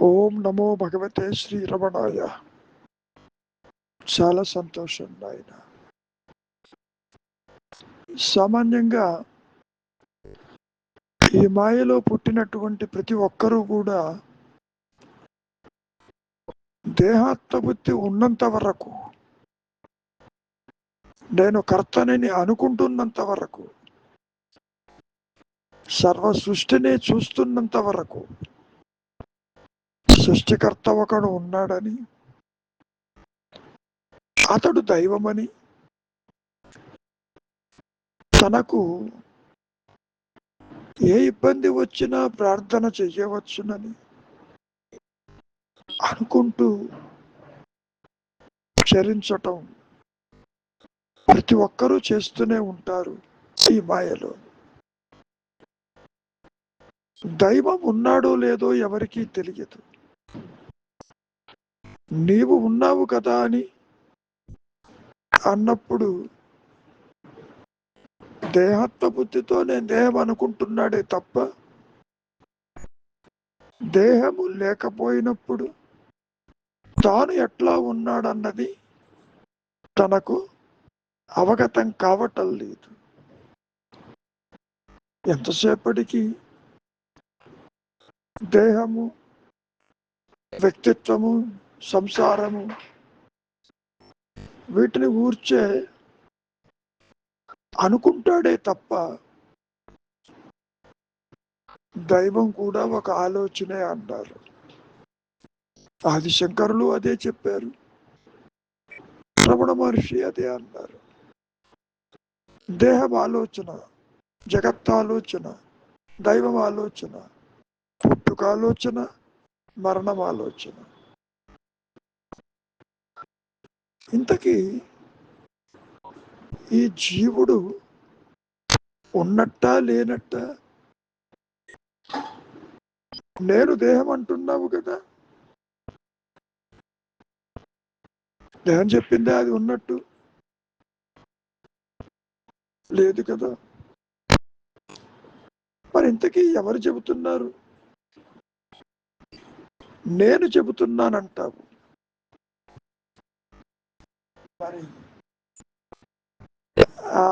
ఓం నమో భగవతే శ్రీ రమణాయ. చాలా సంతోషం నాయన. సామాన్యంగా ఈ మాయలో పుట్టినటువంటి ప్రతి ఒక్కరూ కూడా దేహాత్మబుద్ధి ఉన్నంత వరకు నేను కర్తనని అనుకుంటున్నంత వరకు సర్వ సృష్టిని చూస్తున్నంత వరకు సృష్టికర్త ఒకడు ఉన్నాడని. అతడు దైవమని. తనకు ఏ ఇబ్బంది వచ్చినా ప్రార్థన చేయవచ్చునని అనుకుంటూ చరించటం ప్రతి ఒక్కరూ చేస్తూనే ఉంటారు ఈ మాయలో. దైవం ఉన్నాడో లేదో ఎవరికీ తెలియదు. నీవు ఉన్నావు కదా అని అన్నప్పుడు దేహాత్మ బుద్ధితో నేను దేహం అనుకుంటున్నాడే తప్ప దేహము లేకపోయినప్పుడు తాను ఎట్లా ఉన్నాడన్నది తనకు అవగతం కావటం లేదు. ఎంతసేపటికి దేహము వ్యక్తిత్వము సంసారము వీటిని ఊర్చే అనుకుంటాడే తప్ప దైవం కూడా ఒక ఆలోచనే అన్నారు ఆదిశంకరులు అదే చెప్పారు రమణ మహర్షి అదే అన్నారు దేహం ఆలోచన జగత్ ఆలోచన దైవం ఆలోచన పుట్టుక ఆలోచన మరణం ఆలోచన ఇంతకీ ఈ జీవుడు ఉన్నట్ట లేనట్ట? నేను దేహం అంటున్నావు కదా? దేహం చెప్పిందే అది ఉన్నట్టు? లేదు కదా? మరి ఇంతకీ ఎవరు చెబుతున్నారు? నేను చెబుతున్నానంటావు. మరి ఆ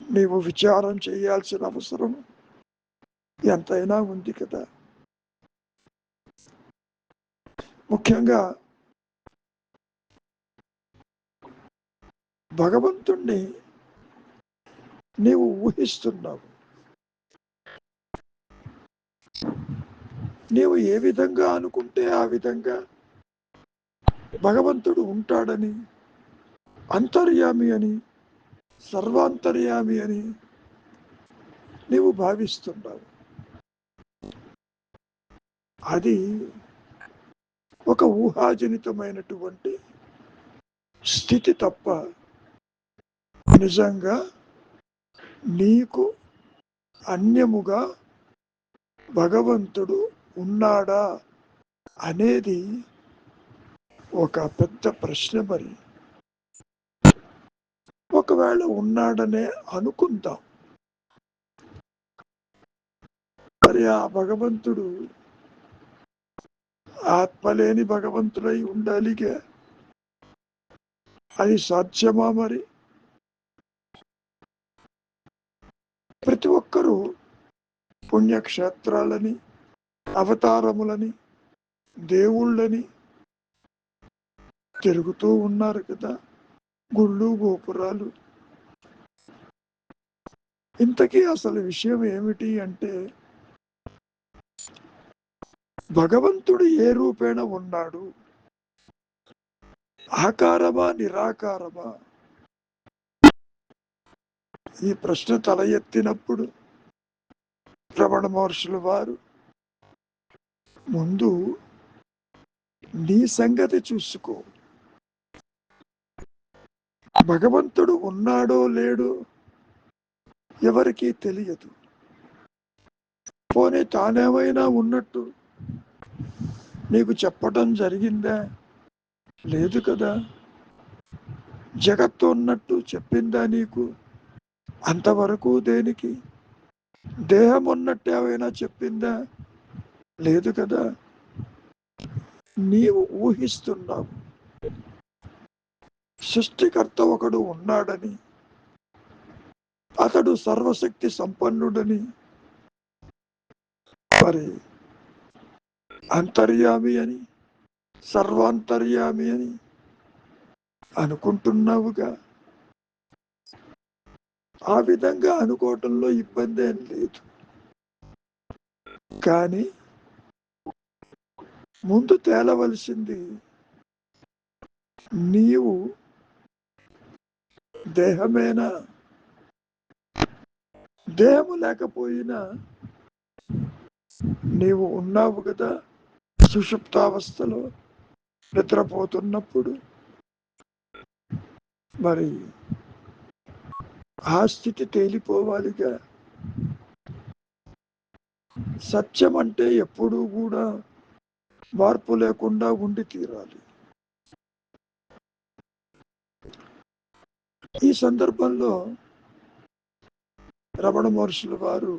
నీవు విచారం చేయాల్సిన అవసరం ఎంతైనా ఉంది కదా. ముఖ్యంగా భగవంతుణ్ణి నీవు ఊహిస్తున్నావు. నీవు ఏ విధంగా అనుకుంటే ఆ విధంగా భగవంతుడు ఉంటాడని అంతర్యామి అని సర్వాంతర్యామి అని నీవు భావిస్తున్నావు అది ఒక ఊహాజనితమైనటువంటి స్థితి తప్ప నిజంగా నీకు అన్యముగా భగవంతుడు ఉన్నాడా అనేది ఒక పెద్ద ప్రశ్న మరి. ఒకవేళ ఉన్నాడనే అనుకుందాం. మరి ఆ భగవంతుడు ఆత్మలేని భగవంతుడై ఉండాలిగా? అది సాధ్యమా మరి? ప్రతి ఒక్కరూ పుణ్యక్షేత్రాలని అవతారములని దేవుళ్ళని తిరుగుతూ ఉన్నారు కదా. గుళ్ళు గోపురాలు. ఇంతకీ అసలు విషయం ఏమిటి అంటే భగవంతుడు ఏ రూపేణ ఉన్నాడు? ఆకారమా నిరాకారమా? ఈ ప్రశ్న తల ఎత్తినప్పుడు రమణ మహర్షులు వారు ముందు నీ సంగతి చూసుకో. భగవంతుడు ఉన్నాడో లేడో ఎవరికీ తెలియదు. పోనీ తానేమైనా ఉన్నట్టు నీకు చెప్పటం జరిగిందా? లేదు కదా. జగత్తు ఉన్నట్టు చెప్పిందా నీకు? అంతవరకు దేనికి? దేహం ఉన్నట్టు ఏమైనా చెప్పిందా? లేదు కదా. నీవు ఊహిస్తున్నావు. సృష్టికర్త ఒకడు ఉన్నాడని అతడు సర్వశక్తి సంపన్నుడని. మరి అంతర్యామి అని సర్వాంతర్యామి అని అనుకుంటున్నావుగా? ఆ విధంగా అనుకోవటంలో ఇబ్బంది ఏం లేదు. కానీ ముందు తేలవలసింది నీవు దేహమేనా? దేహము లేకపోయినా నీవు ఉన్నావు కదా సుషుప్తావస్థలో నిద్రపోతున్నప్పుడు. మరి ఆ స్థితి తేలిపోవాలిగా. సత్యం అంటే ఎప్పుడూ కూడా మార్పు లేకుండా ఉండి తీరాలి. ఈ సందర్భంలో రమణ మహర్షుల వారు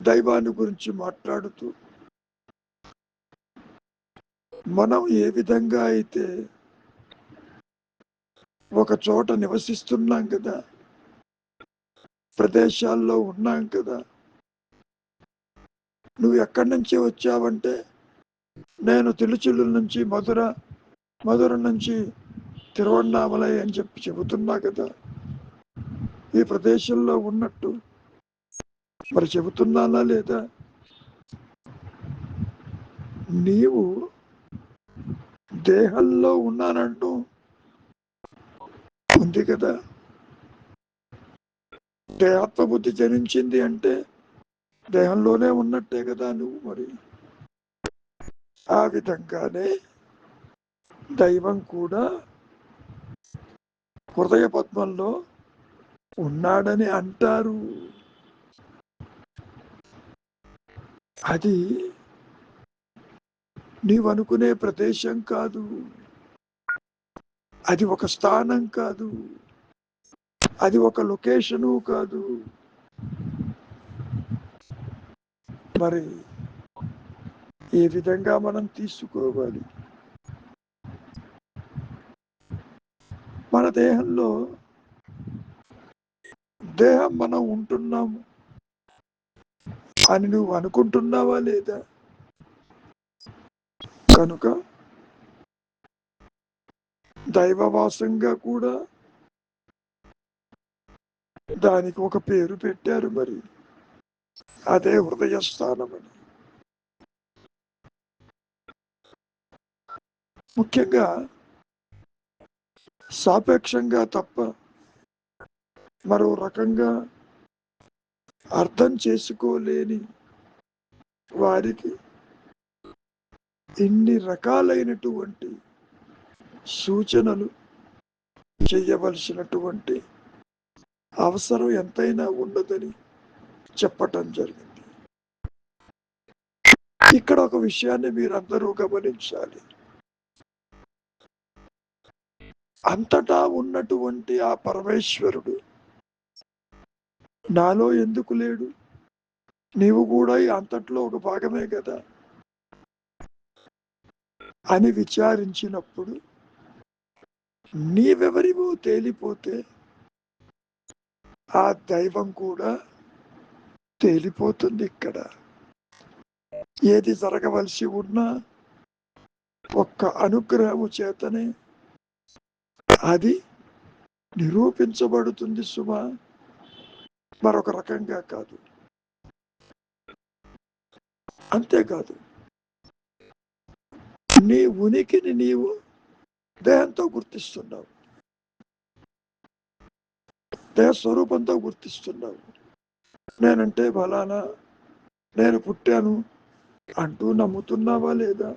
దైవాన్ని గురించి మాట్లాడుతూ మనం ఏ విధంగా అయితే ఒక చోట నివసిస్తున్నాం కదా ప్రదేశాల్లో ఉన్నాం కదా నువ్వు ఎక్కడి నుంచి వచ్చావంటే నేను తిరుచులు నుంచి మధుర మధుర నుంచి తిరువన్నామలై అని చెప్పి చెబుతున్నా కదా. ఈ ప్రదేశంలో ఉన్నట్టు మరి చెబుతున్నానా లేదా? నీవు దేహంలో ఉన్నానంటూ ఉంది కదా. దేహాత్మబుద్ధి జనించింది అంటే దేహంలోనే ఉన్నట్టే కదా నువ్వు మరి. ఆ విధంగానే దైవం కూడా హృదయ పద్మంలో ఉన్నాడని అంటారు. అది నీవనుకునే ప్రదేశం కాదు. అది ఒక స్థానం కాదు. అది ఒక లొకేషను కాదు. మరి ఏ విధంగా మనం తీసుకోవాలి? మన దేహంలో దేహం మనం ఉంటున్నాము అని నువ్వు అనుకుంటున్నావా లేదా? కనుక దైవవాసంగా కూడా దానికి ఒక పేరు పెట్టారు మరి. అదే హృదయ స్థానమని అని. ముఖ్యంగా సాపేక్షంగా తప్ప మరో రకంగా అర్థం చేసుకోలేని వారికి ఇన్ని రకాలైనటువంటి సూచనలు చేయవలసినటువంటి అవసరం ఎంతైనా ఉండదని చెప్పటం జరిగింది. ఇక్కడ ఒక విషయాన్ని మీరందరూ గమనించాలి. అంతటా ఉన్నటువంటి ఆ పరమేశ్వరుడు నాలో ఎందుకు లేడు? నీవు కూడా ఈ అంతట్లో ఒక భాగమే కదా? అని విచారించినప్పుడు నీవెవరివో తేలిపోతే ఆ దైవం కూడా తేలిపోతుంది ఇక్కడ. ఏది జరగవలసి ఉన్నా ఒక్క అనుగ్రహము చేతనే అది నిరూపించబడుతుంది సుమా. మరొక రకంగా కాదు. అంతేకాదు నీ ఉనికిని నీవు దేహంతో గుర్తిస్తున్నావు. దేహ స్వరూపంతో గుర్తిస్తున్నావు. నేనంటే బలానా నేను పుట్టాను అంటూ నమ్ముతున్నావా లేదా?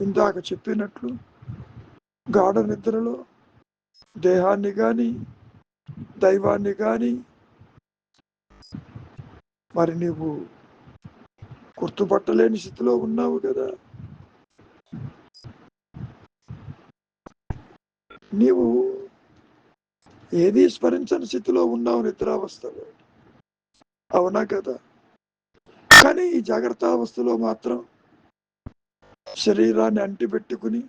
ఇందాక చెప్పినట్లు గాఢ నిద్రలో దేహాన్ని కానీ దైవాన్ని కానీ మరి నీవు గుర్తుపట్టలేని స్థితిలో ఉన్నావు కదా. నీవు ఏది స్మరించని స్థితిలో ఉన్నావు నిద్రావస్థలో. అవునా కదా? కానీ ఈ జాగ్రత్త అవస్థలో మాత్రం శరీరాన్ని అంటిపెట్టుకుని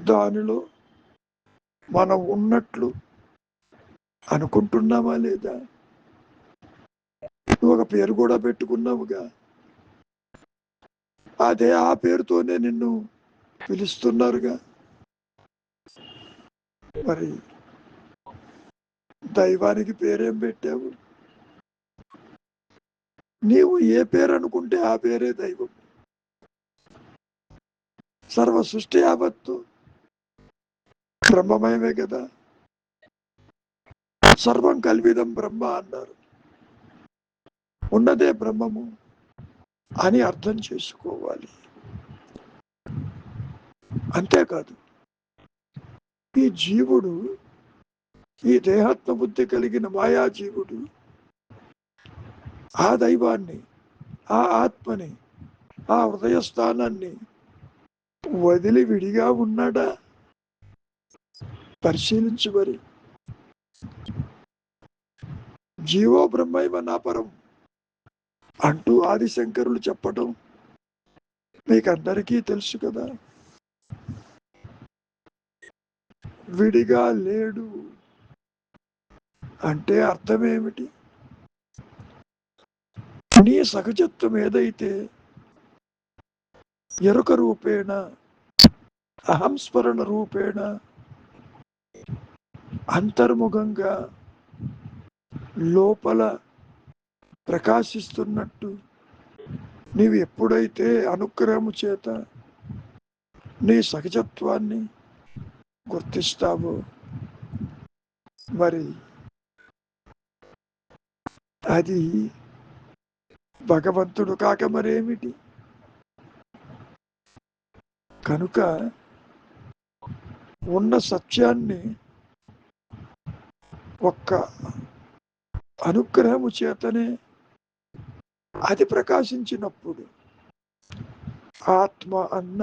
దానిలో మనం ఉన్నట్లు అనుకుంటున్నామా లేదా? నువ్వు ఒక పేరు కూడా పెట్టుకున్నావుగా. అదే ఆ పేరుతోనే నిన్ను పిలుస్తున్నారుగా. మరి దైవానికి పేరేం పెట్టావు? నీవు ఏ పేరు అనుకుంటే ఆ పేరే దైవం. సర్వ సృష్టి యావత్తు బ్రహ్మమయమే కదా. సర్వం కల్విదం బ్రహ్మ అన్నారు. ఉన్నదే బ్రహ్మము అని అర్థం చేసుకోవాలి. అంతేకాదు ఈ జీవుడు ఈ దేహాత్మ బుద్ధి కలిగిన మాయా జీవుడు ఆ దైవాన్ని ఆ ఆత్మని ఆ హృదయస్థానాన్ని వదిలి విడిగా ఉన్నాడా? పరిశీలించు మరి జీవో బ్రహ్మైవ నాపరం. అంటూ ఆదిశంకరులు చెప్పటం మీకందరికీ తెలుసు కదా. విడిగా లేడు. అంటే అర్థం ఏమిటి నీ సహజత్వం ఏదైతే ఎరుక రూపేణ అహంస్మరణ రూపేణ అంతర్ముఖంగా లోపల ప్రకాశిస్తున్నట్టు నీవు ఎప్పుడైతే అనుగ్రహము చేత నీ సహజత్వాన్ని గుర్తిస్తావో మరి అది భగవంతుడు కాక మరేమిటి? కనుక ఉన్న సత్యాన్ని ఒక్క అనుగ్రహము చేతనే అది ప్రకాశించినప్పుడు ఆత్మ అన్న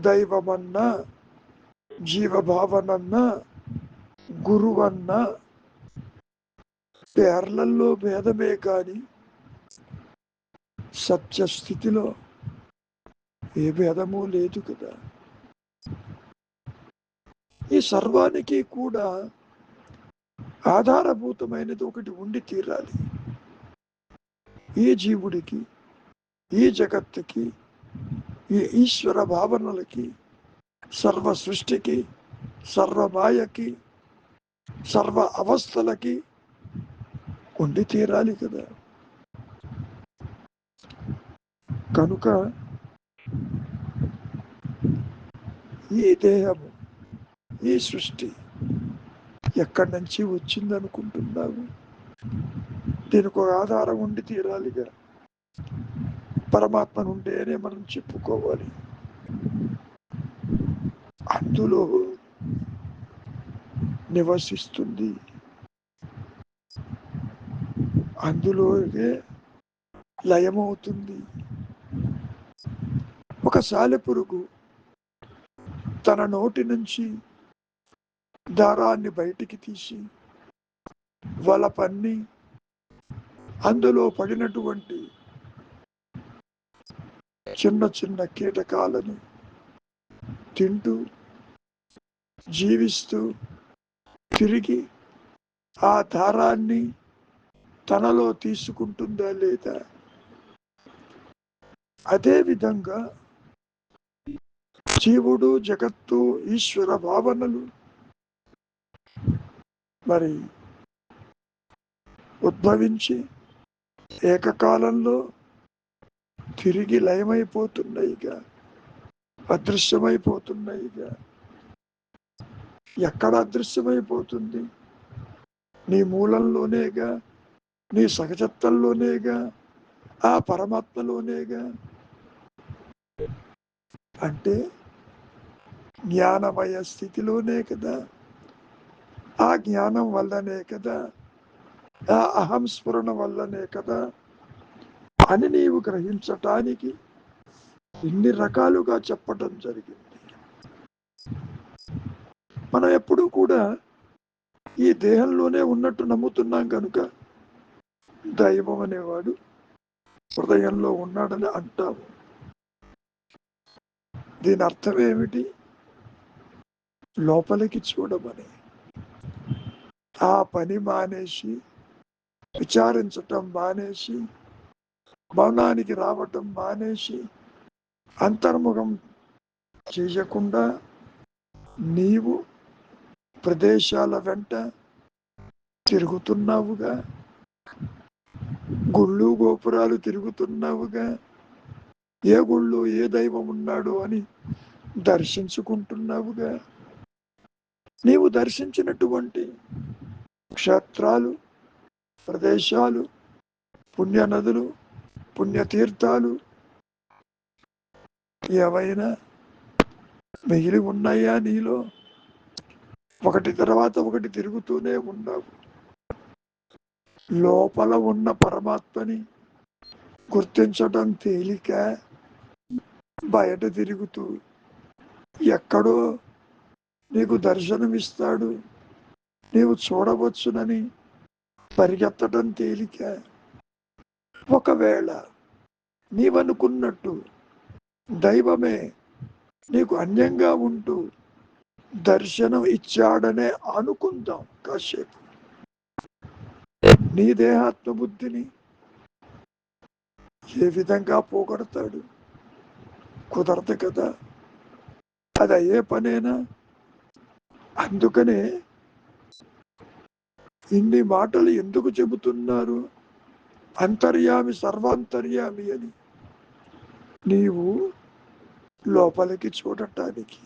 దైవమన్న జీవభావనన్న గురువన్న పేర్లల్లో భేదమే కానీ సత్యస్థితిలో ఏ భేదము లేదు కదా. ఈ సర్వానికి కూడా ఆధారభూతమైనది ఒకటి ఉండి తీరాలి. ఈ జీవుడికి ఈ జగత్తుకి ఈ ఈశ్వర భావనలకి సర్వ సృష్టికి సర్వమాయకి సర్వ అవస్థలకి ఉండి తీరాలి కదా. కనుక ఈ దేహము ఈ సృష్టి ఎక్కడి నుంచి వచ్చిందనుకుంటున్నావు? దీనికి ఒక ఆధారం ఉండి తీరాలిగా పరమాత్మ నుండేనే మనం చెప్పుకోవాలి. అందులో నివసిస్తుంది. అందులోనే లయమవుతుంది. ఒక సాలెపురుగు తన నోటి నుంచి దారాన్ని బయటికి తీసి వల పన్ని అందులో పడినటువంటి చిన్న చిన్న కీటకాలను తింటూ జీవిస్తూ తిరిగి ఆ దారాన్ని తనలో తీసుకుంటుందా లేదా? అదే విధంగా జీవుడు జగత్తు ఈశ్వర భావనలు మరి ఉద్భవించి ఏకకాలంలో తిరిగి లయమైపోతున్నాయిగా అదృశ్యమైపోతున్నాయిగా. ఎక్కడ అదృశ్యమైపోతుంది? నీ మూలంలోనేగా నీ సహజత్వంలోనేగా ఆ పరమాత్మలోనేగా? అంటే జ్ఞానమయ స్థితిలోనే కదా ఆ జ్ఞానం వల్లనే కదా? ఆ అహం స్ఫురణ వల్లనే కదా? అని నీవు గ్రహించటానికి ఇన్ని రకాలుగా చెప్పటం జరిగింది. మనం ఎప్పుడూ కూడా ఈ దేహంలోనే ఉన్నట్టు నమ్ముతున్నాం కనుక దైవం అనేవాడు హృదయంలో ఉన్నాడని అంటాము. దీని అర్థం ఏమిటి? లోపలికి చూడమని. ఆ పని మానేసి విచారించటం మానేసి భవనానికి రావటం మానేసి అంతర్ముఖం చేయకుండా నీవు ప్రదేశాల వెంట తిరుగుతున్నావుగా? గుళ్ళు గోపురాలు తిరుగుతున్నావుగా? ఏ గుళ్ళు ఏ దైవం ఉన్నాడు అని దర్శించుకుంటున్నావుగా? నీవు దర్శించినటువంటి క్షేత్రాలు ప్రదేశాలు పుణ్యనదులు పుణ్యతీర్థాలు ఏవైనా మిగిలి ఉన్నాయా నీలో? ఒకటి తర్వాత ఒకటి తిరుగుతూనే ఉన్నావు. లోపల ఉన్న పరమాత్మని గుర్తించడం తేలిక? బయట తిరుగుతూ ఎక్కడో నీకు దర్శనమిస్తాడు. నీవు చూడవచ్చునని పరిగెత్తడం తేలిక. ఒకవేళ నీవనుకున్నట్టు దైవమే నీకు అన్యంగా ఉంటూ దర్శనం ఇచ్చాడనే అనుకుందాం కాసేపు. నీ దేహాత్మ బుద్ధిని ఏ విధంగా పోగొడతాడు? కుదరదు కదా. అది అయ్యే పనేనా? అందుకనే ఇన్ని మాటలు ఎందుకు చెబుతున్నారు? అంతర్యామి సర్వాంతర్యామి అని. నీవు లోపలికి చూడటానికి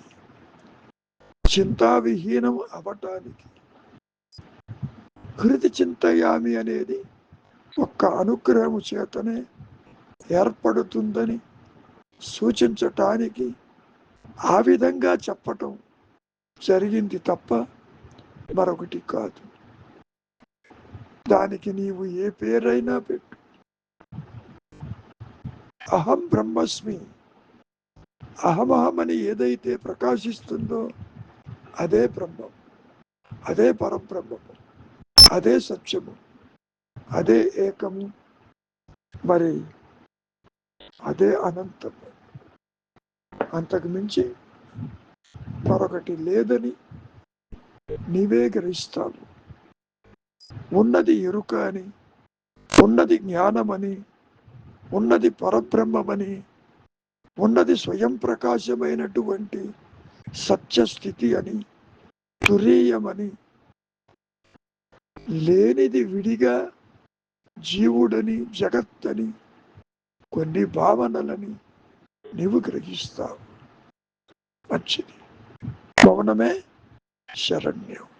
చింతావిహీనం అవటానికి హృది చింతయామి అనేది ఒక్క అనుగ్రహము చేతనే ఏర్పడుతుందని సూచించటానికి ఆ విధంగా చెప్పటం జరిగింది తప్ప మరొకటి కాదు. దానికి నీవు ఏ పేరైనా పెట్టు. అహం బ్రహ్మస్మి. అహమహమని ఏదైతే ప్రకాశిస్తుందో అదే బ్రహ్మం. అదే పరబ్రహ్మము. అదే సత్యము. అదే ఏకము. మరి అదే అనంతము. అంతకుమించి మరొకటి లేదని నీవే గ్రహిస్తావు. ఉన్నది ఎరుక అని ఉన్నది జ్ఞానమని ఉన్నది పరబ్రహ్మమని ఉన్నది స్వయం ప్రకాశమైనటువంటి సత్యస్థితి అని తురీయమని లేనిది విడిగా జీవుడని జగత్తని కొన్ని భావనలని నీవు గ్రహిస్తావు. మంచిది. మౌనమే శరణ్యం.